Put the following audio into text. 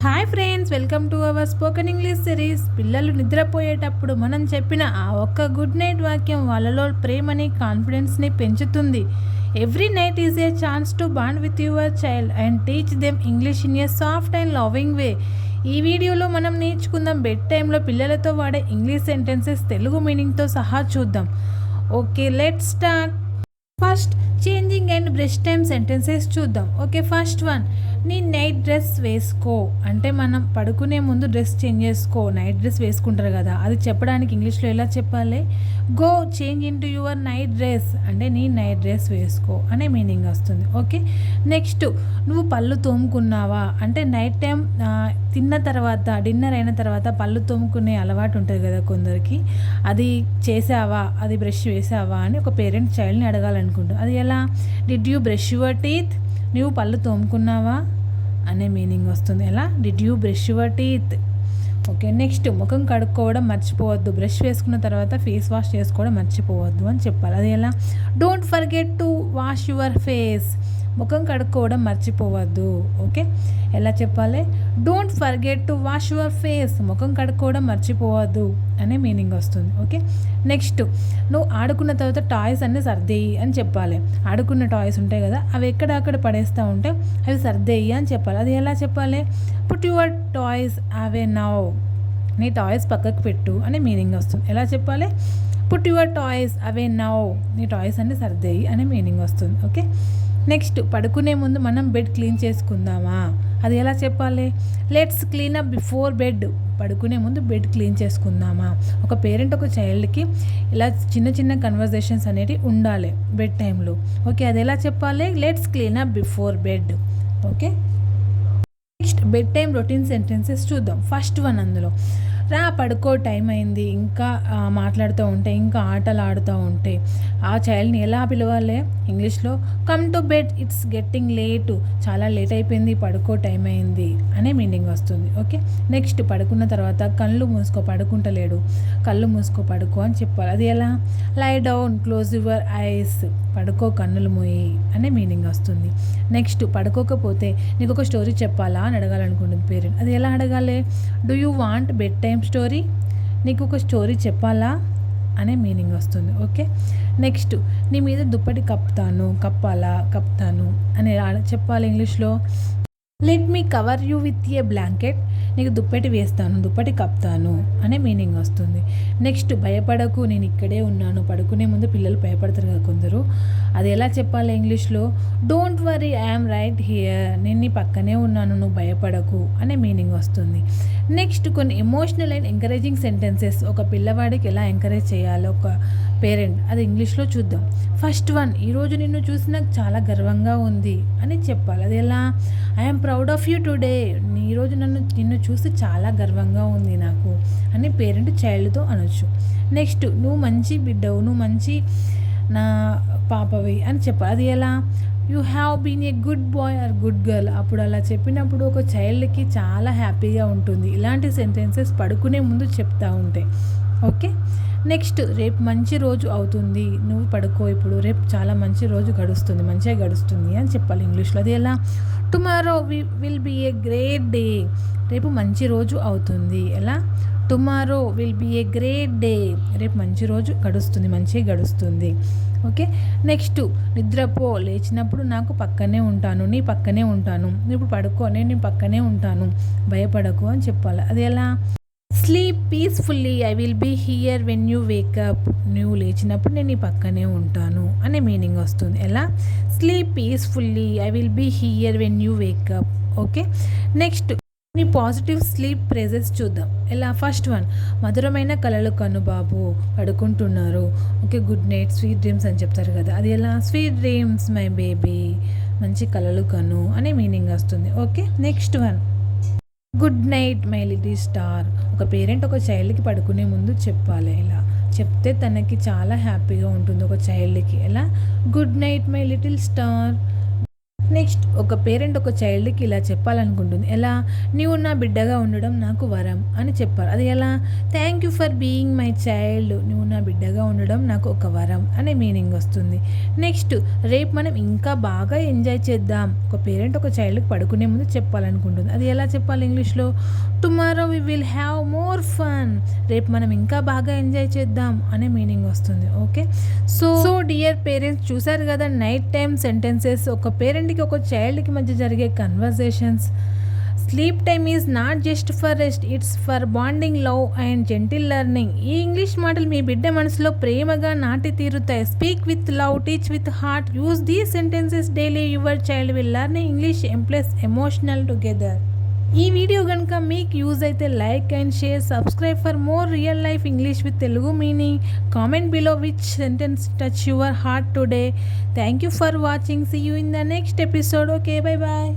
Hi friends welcome to our spoken English series. పిల్లలు నిద్రపోయేటప్పుడు మనం చెప్పిన ఆ ఒక్క గుడ్ నైట్ వాక్యం వాళ్ళలో ప్రేమని కాన్ఫిడెన్స్ని పెంచుతుంది. Every night is a chance to bond with your child and teach them English in a soft and loving way ఈ వీడియోలో మనం నేర్చుకుందాం బెడ్ టైంలో పిల్లలతో వాడే ఇంగ్లీష్ సెంటెన్సెస్ తెలుగు మీనింగ్తో సహా చూద్దాం. Okay let start first changing and brush time sentences చూద్దాం. ఓకే ఫస్ట్ వన్ నీ నైట్ డ్రెస్ వేసుకో. అంటే మనం పడుకునే ముందు డ్రెస్ చేంజ్ చేసుకో. నైట్ డ్రెస్ వేసుకుంటారు కదా. అది చెప్పడానికి ఇంగ్లీష్లో ఎలా చెప్పాలి? Go change into your night dress అంటే నీ నైట్ డ్రెస్ వేసుకో అనే మీనింగ్ వస్తుంది. ఓకే నెక్స్ట్ నువ్వు పళ్ళు తోముకున్నావా? అంటే నైట్ టైం తిన్న తర్వాత డిన్నర్ అయిన తర్వాత పళ్ళు తోముకునే అలవాటు ఉంటుంది కదా కొందరికి. అది చేసావా? అది బ్రష్ వేసావా? అని ఒక పేరెంట్ చైల్డ్ని అడగాలనుకుంటుంది అది ఎలా? Did you brush your teeth నువ్వు పళ్ళు తోముకున్నావా? అనే మీనింగ్ వస్తుంది. ఎలా? Did you brush your teeth okay next ముఖం కడుక్కోవడం మర్చిపోవద్దు. బ్రష్ వేసుకున్న తర్వాత ఫేస్ వాష్ చేసుకోవడం మర్చిపోవద్దు అని చెప్పాలి. అది ఎలా? Don't forget to wash your face ముఖం కడుక్కోవడం మర్చిపోవద్దు ఓకే? ఎలా చెప్పాలి? Don't forget to wash your face ముఖం కడుక్కోవడం మర్చిపోవద్దు అనే మీనింగ్ వస్తుంది ఓకే? నెక్స్ట్ నువ్వు ఆడుకున్న తర్వాత టాయ్స్ అన్నీ సర్దేయి అని చెప్పాలి. ఆడుకున్న టాయ్స్ ఉంటాయి కదా అవి ఎక్కడ అక్కడ పడేస్తూ ఉంటే అవి సర్దేయి అని చెప్పాలి. అది ఎలా చెప్పాలి? Put your toys away now నీ టాయ్స్ పక్కకు పెట్టు అనే మీనింగ్ వస్తుంది. ఎలా చెప్పాలి? Put your toys away now నీ టాయ్స్ అన్ని సర్దేయి అనే మీనింగ్ వస్తుంది ఓకే? నెక్స్ట్ పడుకునే ముందు మనం బెడ్ క్లీన్ చేసుకుందామా? అది ఎలా చెప్పాలి? Let's clean up before bed పడుకునే ముందు బెడ్ క్లీన్ చేసుకుందామా? ఒక పేరెంట్ ఒక చైల్డ్కి ఇలా చిన్న చిన్న కన్వర్జేషన్స్ అనేవి ఉండాలి బెడ్ టైంలో ఓకే అది ఎలా చెప్పాలి? Let's clean up before bed okay next bed time routine sentences చూద్దాం. ఫస్ట్ వన్ అందులో. రా పడుకో టైం అయింది. ఇంకా మాట్లాడుతూ ఉంటే ఇంకా ఆటలు ఆడుతూ ఉంటే ఆ చైల్డ్ని ఎలా పిలవాలి? ఇంగ్లీష్లో come to bed it's getting late చాలా లేట్ అయిపోయింది పడుకో టైం అయింది అనే మీనింగ్ వస్తుంది. ఓకే? నెక్స్ట్ పడుకున్న తర్వాత కళ్ళు మూసుకో పడుకుంటలేడు. కళ్ళు మూసుకో పడుకో అని చెప్పాలి. అది ఎలా? Lie down close your eyes పడుకో కన్నులు మూయి అనే మీనింగ్ వస్తుంది. నెక్స్ట్ పడుకోకపోతే నీకు ఒక స్టోరీ చెప్పాలా అని అడగాలనుకుంటుంది పేరెంట్ అది ఎలా అడగాలి? Do you want bed time story నీకు ఒక స్టోరీ చెప్పాలా? అనే మీనింగ్ వస్తుంది ఓకే నెక్స్ట్ నీ మీద దుప్పటి కప్తాను కప్పాలా? కప్తాను. అని చెప్పాలి ఇంగ్లీష్లో let me cover you with a blanket నీకు దుప్పటి వేస్తాను దుప్పటి కప్తాను అనే మీనింగ్ వస్తుంది. నెక్స్ట్ భయపడకు నేను ఇక్కడే ఉన్నాను. పడుకునే ముందు పిల్లలు భయపడతారు కదా కొందరు. అది ఎలా చెప్పాలి ఇంగ్లీష్లో? Don't worry I'm right here నేను నీ పక్కనే ఉన్నాను నువ్వు భయపడకు అనే మీనింగ్ వస్తుంది. నెక్స్ట్ కొన్ని ఎమోషనల్ అండ్ ఎంకరేజింగ్ సెంటెన్సెస్ ఒక పిల్లవాడికి ఎలా ఎంకరేజ్ చేయాలో ఒక పేరెంట్. అది ఇంగ్లీష్లో చూద్దాం. ఫస్ట్ వన్ ఈరోజు నిన్ను చూసి నాకు చాలా గర్వంగా ఉంది అని చెప్పాలి. అది ఎలా? I'm proud of you today. ఈరోజు నన్ను నిన్ను చూసి చాలా గర్వంగా ఉంది నాకు అని పేరెంట్ చైల్డ్తో అనొచ్చు. నెక్స్ట్ నువ్వు మంచి బిడ్డవు. నువ్వు మంచి నా పాపవి అని చెప్పాలి. అది ఎలా? You have been a good boy or good girl అప్పుడు అలా చెప్పినప్పుడు ఒక చైల్డ్కి చాలా హ్యాపీగా ఉంటుంది. ఇలాంటి సెంటెన్సెస్ పడుకునే ముందు చెప్తా ఉంటాయి ఓకే? నెక్స్ట్ రేపు మంచి రోజు అవుతుంది. నువ్వు పడుకో ఇప్పుడు. రేపు చాలా మంచి రోజు గడుస్తుంది. మంచిగా గడుస్తుంది అని చెప్పాలి ఇంగ్లీష్లో. అది ఎలా? Tomorrow we will be a great day. రేపు మంచి రోజు అవుతుంది. ఎలా? Tomorrow will be a great day. రేపు మంచి రోజు గడుస్తుంది. మంచిగా గడుస్తుంది. ఓకే? నెక్స్ట్ నిద్రపో. లేచినప్పుడు నాకు పక్కనే ఉంటాను. నీ పక్కనే ఉంటాను. ఇప్పుడు పడుకో. నేను నీ పక్కనే ఉంటాను. భయపడకు అని చెప్పాలి. అది ఎలా? Sleep peacefully I will be here when you wake up నువ్వు లేచినప్పుడు నేను ఈ పక్కనే ఉంటాను అనే మీనింగ్ వస్తుంది. ఎలా? Sleep peacefully I will be here when you wake up okay next నీ పాజిటివ్ స్లీప్ ప్రేజెస్ చూద్దాం. ఎలా? ఫస్ట్ వన్ మధురమైన కళలు కను బాబు. పడుకుంటున్నారు. Okay good night sweet dreams అని చెప్తారు కదా. అది ఎలా? స్వీట్ డ్రీమ్స్ మై బేబీ మంచి కళలు కను అనే మీనింగ్ వస్తుంది. Okay next one good night my little star ఒక పేరెంట్ ఒక చైల్డ్కి పడుకునే ముందు చెప్పాలి ఇలా చెప్తే తనకి చాలా హ్యాపీగా ఉంటుంది ఒక చైల్డ్కి ఎలా? Good night my little star next ఒక పేరెంట్ ఒక చైల్డ్కి ఇలా చెప్పాలనుకుంటుంది. ఎలా? నీవు నా బిడ్డగా ఉండడం నాకు వరం అని చెప్పాలి. అది ఎలా? Thank you for being my child నువ్వు నా బిడ్డగా ఉండడం నాకు ఒక వరం అనే మీనింగ్ వస్తుంది. నెక్స్ట్ రేపు మనం ఇంకా బాగా ఎంజాయ్ చేద్దాం. ఒక పేరెంట్ ఒక చైల్డ్కి పడుకునే ముందు చెప్పాలనుకుంటుంది. అది ఎలా చెప్పాలి ఇంగ్లీష్లో tomorrow we will have more fun రేపు మనం ఇంకా బాగా ఎంజాయ్ చేద్దాం అనే మీనింగ్ వస్తుంది. Okay so so dear parents చూసారు కదా నైట్ టైం సెంటెన్సెస్ ఒక పేరెంట్కి ఒక చైల్డ్కి మధ్య జరిగే conversations sleep time is not just for rest it's for bonding love and gentle learning ఈ ఇంగ్లీష్ మాటలు మీ బిడ్డ మనసులో ప్రేమగా నాటి తీరుతాయి. Speak with love teach with heart use the sentences daily your child will learn English ఎంప్లెస్ emotional together ఈ video కనుక మీకు యూజ్ అయితే like and share subscribe for more real life English with Telugu meaning. Comment below which sentence touch your heart today. Thank you for watching. See you in the next episode okay bye bye